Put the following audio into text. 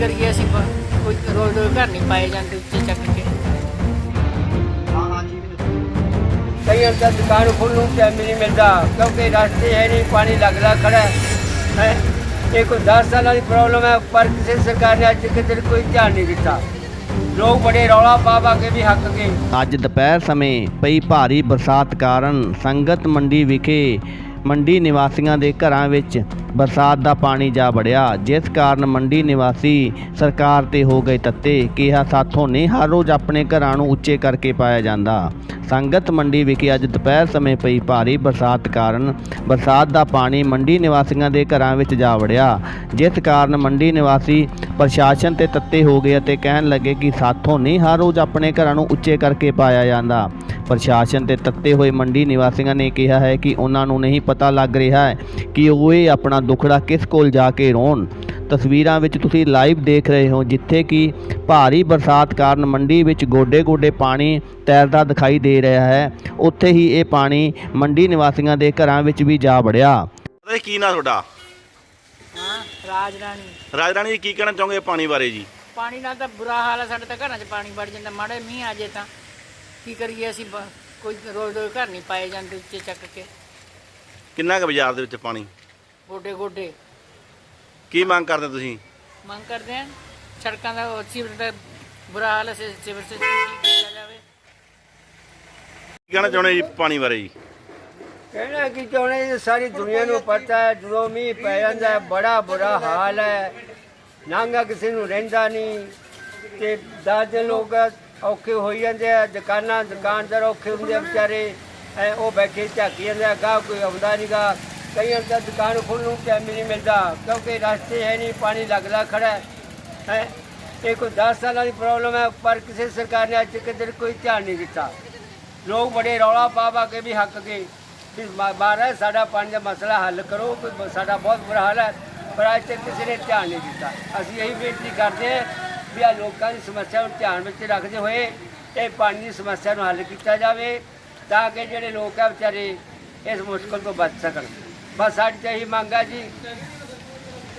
ਕਰੀਏ ਅਸੀਂ ਕੋਈ ਰੋਜ਼ ਰੋਜ਼ ਘਰ ਨਹੀਂ ਪਾਏ ਜਾਂਦੇ ਉੱਚੇ ਚੱਕ ਕੇ। ਕਈਆਂ ਦਾ ਦੁਕਾਨ ਟਾਈਮ ਨਹੀਂ ਮਿਲਦਾ ਕਿਉਂਕਿ ਰਸਤੇ ਹੈ ਨਹੀਂ ਪਾਣੀ ਲੱਗਦਾ ਖੜਾ ਹੈ। ਹੈਂ। ਇਹ ਕੋਈ 10 ਸਾਲਾਂ ਦੀ ਪ੍ਰੋਬਲਮ ਹੈ ਪਰ ਕਿਸੇ ਸਰਕਾਰ ਨੇ ਅੱਜ ਤੱਕ ਕੋਈ ਧਿਆਨ ਨਹੀਂ ਦਿੱਤਾ। ਲੋਕ ਬੜੇ ਰੌਲਾ ਪਾ ਪਾ ਕੇ ਵੀ ਹੱਕ ਗਏ। ਅੱਜ ਦੁਪਹਿਰ ਸਮੇਂ ਪਈ ਭਾਰੀ ਬਰਸਾਤ ਕਾਰਨ ਸੰਗਤ ਮੰਡੀ ਵਿਖੇ ਮੰਡੀ ਨਿਵਾਸੀਆਂ ਦੇ ਘਰਾਂ ਵਿੱਚ ਬਰਸਾਤ ਦਾ ਪਾਣੀ ਜਾ ਵੜਿਆ। ਜਿਸ ਕਾਰਨ ਮੰਡੀ ਨਿਵਾਸੀ ਸਰਕਾਰ ਤੇ ਹੋ ਗਏ ਤੱਤੇ। ਕਿਹਾ, ਸਾਥੋਂ ਨਹੀਂ, ਹਰ ਰੋਜ਼ ਆਪਣੇ ਘਰਾਂ ਨੂੰ ਉੱਚੇ ਕਰਕੇ ਪਾਇਆ ਜਾਂਦਾ। ਸੰਗਤ ਮੰਡੀ ਵਿਖੇ ਅੱਜ ਦੁਪਹਿਰ ਸਮੇਂ ਪਈ ਭਾਰੀ ਬਰਸਾਤ ਕਾਰਨ ਬਰਸਾਤ ਦਾ ਪਾਣੀ ਮੰਡੀ ਨਿਵਾਸੀਆਂ ਦੇ ਘਰਾਂ ਵਿੱਚ ਜਾ ਵੜਿਆ, ਜਿਸ ਕਾਰਨ ਮੰਡੀ ਨਿਵਾਸੀ ਪ੍ਰਸ਼ਾਸਨ ਤੇ ਤੱਤੇ ਹੋ ਗਏ ਅਤੇ ਕਹਿਣ ਲੱਗੇ ਕਿ ਸਾਥੋਂ ਨਹੀਂ ਹਰ ਰੋਜ਼ ਆਪਣੇ ਘਰਾਂ ਨੂੰ ਉੱਚੇ ਕਰਕੇ ਪਾਇਆ ਜਾਂਦਾ। ਪ੍ਰਸ਼ਾਸਨ ਤੇ ਤੱਤੇ ਹੋਏ ਮੰਡੀ ਨਿਵਾਸੀਆਂ ਨੇ ਕਿਹਾ ਹੈ ਕਿ ਉਹਨਾਂ ਨੂੰ ਨਹੀਂ ਪਤਾ ਲੱਗ ਰਿਹਾ ਹੈ ਕਿ ਉਹ ਇਹ ਆਪਣਾ ਦੁੱਖੜਾ ਕਿਸ ਕੋਲ ਜਾ ਕੇ ਰੋਣ। ਤਸਵੀਰਾਂ ਵਿੱਚ ਤੁਸੀਂ ਲਾਈਵ ਦੇਖ ਰਹੇ ਹੋ ਜਿੱਥੇ ਕਿ ਭਾਰੀ ਬਰਸਾਤ ਕਾਰਨ ਮੰਡੀ ਵਿੱਚ ਗੋਡੇ-ਗੋਡੇ ਪਾਣੀ ਤੈਰਦਾ ਦਿਖਾਈ ਦੇ ਰਿਹਾ ਹੈ। ਉੱਥੇ ਹੀ ਇਹ ਪਾਣੀ ਮੰਡੀ ਨਿਵਾਸੀਆਂ ਦੇ ਘਰਾਂ ਵਿੱਚ ਵੀ ਜਾ ਵੜਿਆ। ਤੇ ਕੀ ਨਾਂ ਤੁਹਾਡਾ? ਹਾਂ ਰਾਜ ਰਾਣੀ ਰਾਜ ਰਾਣੀ ਜੀ ਕੀ ਕਹਿਣਾ ਚਾਹੋਗੇ ਪਾਣੀ ਬਾਰੇ ਜੀ? ਪਾਣੀ ਨਾਲ ਤਾਂ ਬੁਰਾ ਹਾਲ ਹੈ ਸਾਡੇ ਤਾਂ ਘਰਾਂ 'ਚ ਪਾਣੀ ਵੜ ਜਾਂਦਾ ਮਾੜੇ ਮੀਂਹ ਆ ਜੇ ਤਾਂ। ਕੀ ਕਰੀਏ ਅਸੀਂ ਬ- ਕੋਈ ਰੋਜ਼ ਰੋਜ਼ ਘਰ ਨਹੀਂ ਪਾਏ ਜਾਂਦੇ ਉੱਚੇ ਚੱਕ ਕੇ। ਕਿੰਨਾ ਕੁ ਬਾਜ਼ਾਰ ਦੇ ਵਿੱਚ ਪਾਣੀ? ਗੋਡੇ ਗੋਡੇ ਕੀ ਮੰਗ ਕਰਦੇ ਤੁਸੀਂ? ਮੰਗ ਕਰਦੇ ਹਾਂ ਸੜਕਾਂ ਦਾ ਉਹ ਸੀਵਰ ਦਾ ਬੁਰਾ ਹਾਲ ਹੈ ਸੇ- ਸੀਵਰ ਸੇ ਕੀਤਾ ਜਾਵੇ। ਕੀ ਕਹਿਣਾ ਚਾਹੁੰਦੇ ਜੀ ਪਾਣੀ ਬਾਰੇ ਜੀ? ਕਹਿਣਾ ਕਿ ਚਾਹੁੰਦੇ ਜੀ, ਸਾਰੀ ਦੁਨੀਆ ਨੂੰ ਪਤਾ ਹੈ ਜਦੋਂ ਮੀਂਹ ਪੈ ਜਾਂਦਾ ਹੈ ਬੜਾ ਬੁਰਾ ਹਾਲ ਹੈ। ਨਾਂਗਾ ਕਿਸੇ ਨੂੰ ਰਹਿੰਦਾ ਨਹੀਂ। ਤੇ ਦਾਦੇ ਲੋਕ ਔਖੇ ਹੋਈ ਜਾਂਦੇ ਆ ਦੁਕਾਨਾਂ ਦੁਕਾਨਦਾਰ ਔਖੇ ਹੁੰਦੇ ਆ ਵਿਚਾਰੇ। ਐ ਉਹ ਬੈਠੇ ਝਾਕੀ ਜਾਂਦੇ ਆ ਗਾਹ ਕੋਈ ਆਉਂਦਾ ਨਹੀਂਗਾ ਕਈਆਂ ਦਾ ਦੁਕਾਨ ਖੋਲ੍ਹਣ ਨੂੰ ਟਾਈਮ ਨਹੀਂ ਮਿਲਦਾ, ਕਿਉਂਕਿ ਰਸਤੇ ਹੈ ਨਹੀਂ, ਪਾਣੀ ਲੱਗਦਾ ਖੜਾ ਹੈ, ਹੈਂ। ਇਹ ਕੋਈ 10 ਸਾਲਾਂ ਦੀ ਪ੍ਰੋਬਲਮ ਹੈ, ਪਰ ਕਿਸੇ ਸਰਕਾਰ ਨੇ ਅੱਜ ਤੱਕ ਇਹਦੇ ਕੋਈ ਧਿਆਨ ਨਹੀਂ ਦਿੱਤਾ। ਲੋਕ ਬੜੇ ਰੌਲਾ ਪਾ ਪਾ ਕੇ ਵੀ ਹੱਕ ਗਏ ਵੀ ਮਹਾਰਾਜ ਸਾਡਾ ਪਾਣੀ ਦਾ ਮਸਲਾ ਹੱਲ ਕਰੋ, ਕੋਈ ਬ- ਸਾਡਾ ਬਹੁਤ ਬੁਰਾ ਹਾਲ ਹੈ, ਪਰ ਅੱਜ ਤੱਕ ਕਿਸੇ ਨੇ ਧਿਆਨ ਨਹੀਂ ਦਿੱਤਾ। ਅਸੀਂ ਇਹੀ ਬੇਨਤੀ ਕਰਦੇ ਹਾਂ ਵੀ ਆ ਲੋਕਾਂ ਦੀ ਸਮੱਸਿਆ ਨੂੰ ਧਿਆਨ ਵਿੱਚ ਰੱਖਦੇ ਹੋਏ ਇਹ ਪਾਣੀ ਦੀ ਸਮੱਸਿਆ ਨੂੰ ਹੱਲ ਕੀਤਾ ਜਾਵੇ, ਤਾਂ ਕਿ ਜਿਹੜੇ ਲੋਕ ਆ ਵਿਚਾਰੇ ਇਸ ਮੁਸ਼ਕਲ ਤੋਂ ਬਚ ਸਕਣ। ਬਸ ਸਾਡੀ ਤਾਂ ਇਹੀ ਮੰਗ ਹੈ ਜੀ